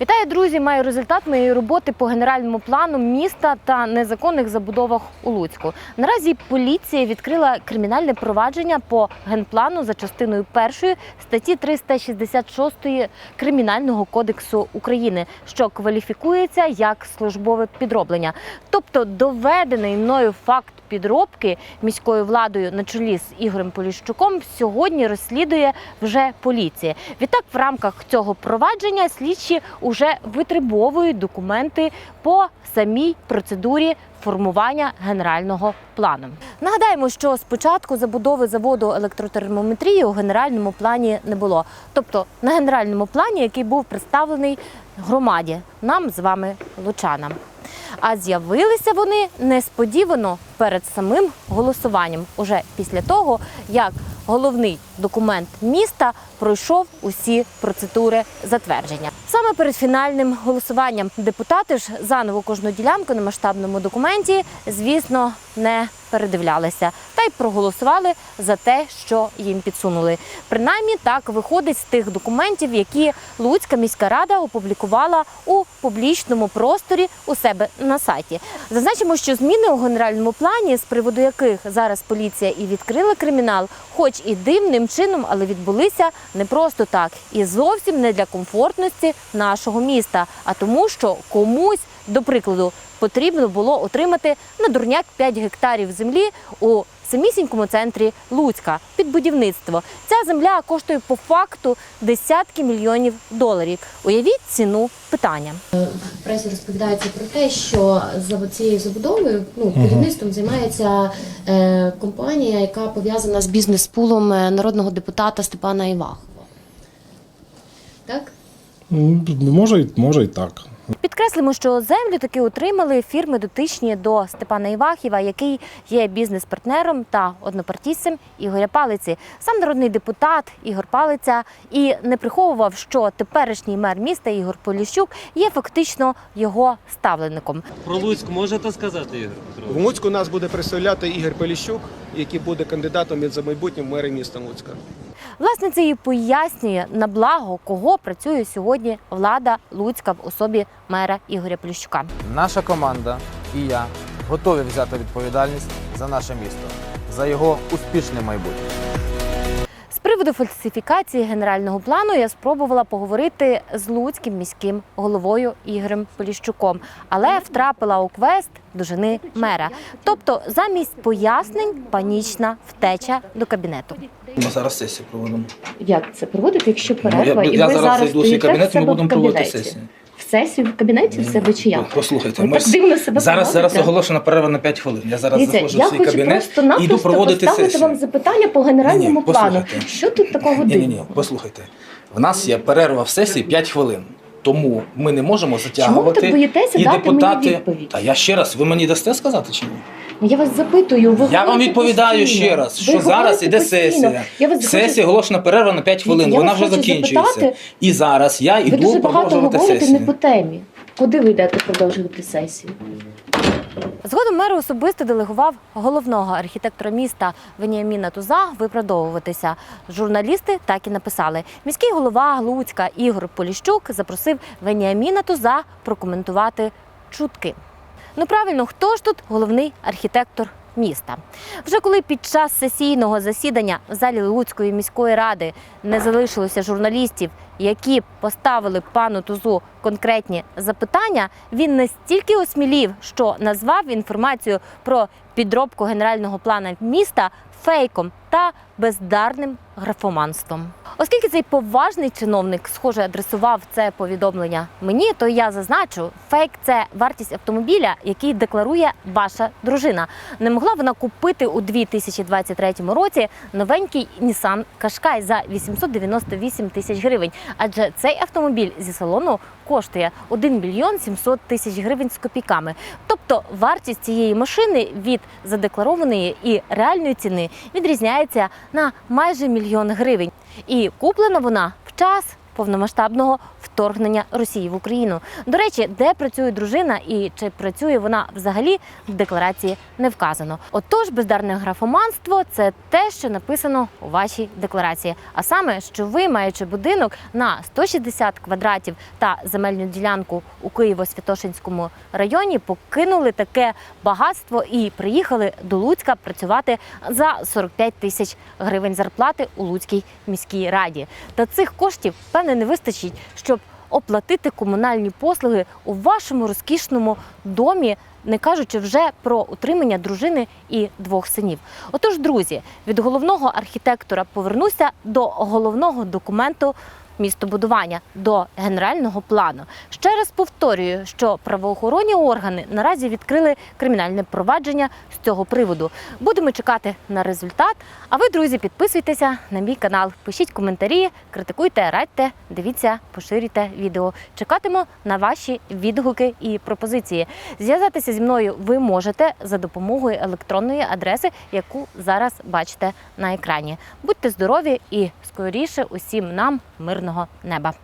Вітаю, друзі! Маю результат моєї роботи по генеральному плану міста та незаконних забудовах у Луцьку. Наразі поліція відкрила кримінальне провадження по генплану за частиною першої статті 366 Кримінального кодексу України, що кваліфікується як службове підроблення. Тобто доведений мною факт підробки міською владою на чолі з Ігорем Поліщуком сьогодні розслідує вже поліція. Відтак, в рамках цього провадження слідчі вже витребовують документи по самій процедурі формування генерального плану. Нагадаємо, що спочатку забудови заводу електротермометрії у генеральному плані не було, тобто на генеральному плані, який був представлений громаді, нам з вами лучанам. А з'явилися вони несподівано перед самим голосуванням, уже після того, як головний документ міста пройшов усі процедури затвердження. Саме перед фінальним голосуванням депутати ж заново кожну ділянку на масштабному документі, звісно, не передивлялися та проголосували за те, що їм підсунули. Принаймні так виходить з тих документів, які Луцька міська рада опублікувала у публічному просторі у себе на сайті. Зазначимо, що зміни у генеральному плані, з приводу яких зараз поліція і відкрила кримінал, хоч і дивним чином, але відбулися не просто так і зовсім не для комфортності нашого міста, а тому, що комусь, до прикладу, потрібно було отримати на дурняк 5 гектарів землі у самісінькому центрі Луцька під будівництво. Ця земля коштує по факту десятки мільйонів доларів. Уявіть ціну питання. В пресі розповідається про те, що за цією забудовою, ну будівництвом займається е, компанія, яка пов'язана з бізнес-пулом е, народного депутата Степана Івахова. Так? Може, й- може і так. Підкреслимо, що землю таки отримали фірми дотичні до Степана Івахіва, який є бізнес-партнером та однопартійцем Ігоря Палиці. Сам народний депутат Ігор Палиця і не приховував, що теперішній мер міста Ігор Поліщук є фактично його ставленником. Про Луцьк можете сказати, Ігор В Луцьку нас буде представляти Ігор Поліщук, який буде кандидатом від за майбутнє в мери міста Луцька. Власне, це і пояснює на благо, кого працює сьогодні влада Луцька в особі мера Ігоря Плющука. Наша команда і я готові взяти відповідальність за наше місто, за його успішне майбутнє. Приводу фальсифікації генерального плану я спробувала поговорити з луцьким міським головою Ігорем Поліщуком, але втрапила у квест до жени мера. Тобто, замість пояснень панічна втеча до кабінету. Ми зараз сесію проводимо. Як це проводити, якщо Ну, я, і я ви зараз йду в свій кабінет, ми будемо проводити сесію. Сесію в кабінеті в себе чи як? Ну, Послухайте, ми так дивно себе зараз, зараз оголошена перерва на 5 хвилин. Я зараз Дивіться, заходжу я в свій кабінет і йду проводити поставити сесію. вам запитання по генеральному Ні-ні, плану. послухайте. Що тут такого Ні, ні, ні, послухайте. В нас є перерва в сесії 5 хвилин. Тому ми не можемо затягувати. так боїтеся і дати мені депутати. відповідь? Та я ще раз, ви мені дасте сказати чи ні? Ну, Я вас запитую, ви я вам відповідаю постійно. ще раз, Ви що зараз іде постійно. сесія. Я вас Сесія хочу- оголошена перерва на 5 хвилин. Я Вона вже закінчується. запитати- І зараз я Ви дуже багато говорите сесію. не по темі. Куди ви йдете продовжувати сесію? Згодом мер особисто делегував головного архітектора міста Веніаміна Туза виправдовуватися. Журналісти так і написали. Міський голова Луцька Ігор Поліщук запросив Веніаміна Туза прокоментувати чутки. Ну правильно, хто ж тут головний архітектор міста? Вже коли під час сесійного засідання в залі Луцької міської ради не залишилося журналістів, які поставили пану Тузу конкретні запитання, він настільки осмілів, що назвав інформацію про підробку генерального плана міста фейком та бездарним графоманством. Оскільки цей поважний чиновник, схоже, адресував це повідомлення мені, то я зазначу, фейк це вартість автомобіля, який декларує ваша дружина. Не могла вона купити у 2023 році новенький Nissan Qashqai за 898 тисяч гривень, адже цей автомобіль зі салону коштує 1 мільйон 700 тисяч гривень з копійками. Тобто вартість цієї машини від задекларованої і реальної ціни відрізняється на майже мільйон гривень. І куплена вона в час повномасштабного вторгнення Росії в Україну. До речі, де працює дружина і чи працює вона взагалі в декларації не вказано. Отож, бездарне графоманство це те, що написано у вашій декларації. А саме, що ви, маючи будинок на 160 квадратів та земельну ділянку у Києво-Святошинському районі, покинули таке багатство і приїхали до Луцька працювати за 45 тисяч гривень зарплати у Луцькій міській раді. Та цих коштів певне не вистачить, щоб оплатити комунальні послуги у вашому розкішному домі, не кажучи вже про утримання дружини і двох синів. Отож, друзі, від головного архітектора повернуся до головного документу. Містобудування до генерального плану ще раз повторюю, що правоохоронні органи наразі відкрили кримінальне провадження з цього приводу. Будемо чекати на результат. А ви, друзі, підписуйтеся на мій канал, пишіть коментарі, критикуйте, радьте, дивіться, поширюйте відео. Чекатиму на ваші відгуки і пропозиції. Зв'язатися зі мною ви можете за допомогою електронної адреси, яку зараз бачите на екрані. Будьте здорові і скоріше усім нам мирного неба.